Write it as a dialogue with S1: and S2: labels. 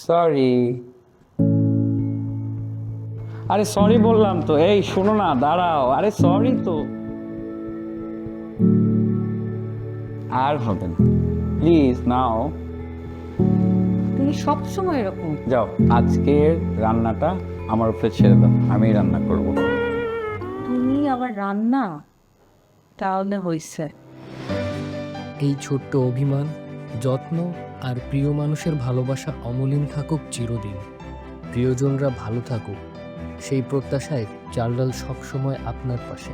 S1: Sorry আরে sorry বললাম তো। এই শোনো না দাঁড়াও। আরে সরি তো। আর হবে না। প্লিজ নাও
S2: তুমি সবসময় এরকম।
S1: যাও আজকের রান্নাটা আমার উপরে ছেড়ে দাও। আমি রান্না করব।
S2: তুমি আবার রান্না? তাহলে হইছে।
S3: এই ছোট্ট অভিমান যত্ন আর প্রিয় মানুষের ভালোবাসা অমলিন থাকুক চিরদিন। প্রিয়জনরা ভালো থাকুক, সেই প্রত্যাশায় চালডাল সবসময় আপনার পাশে।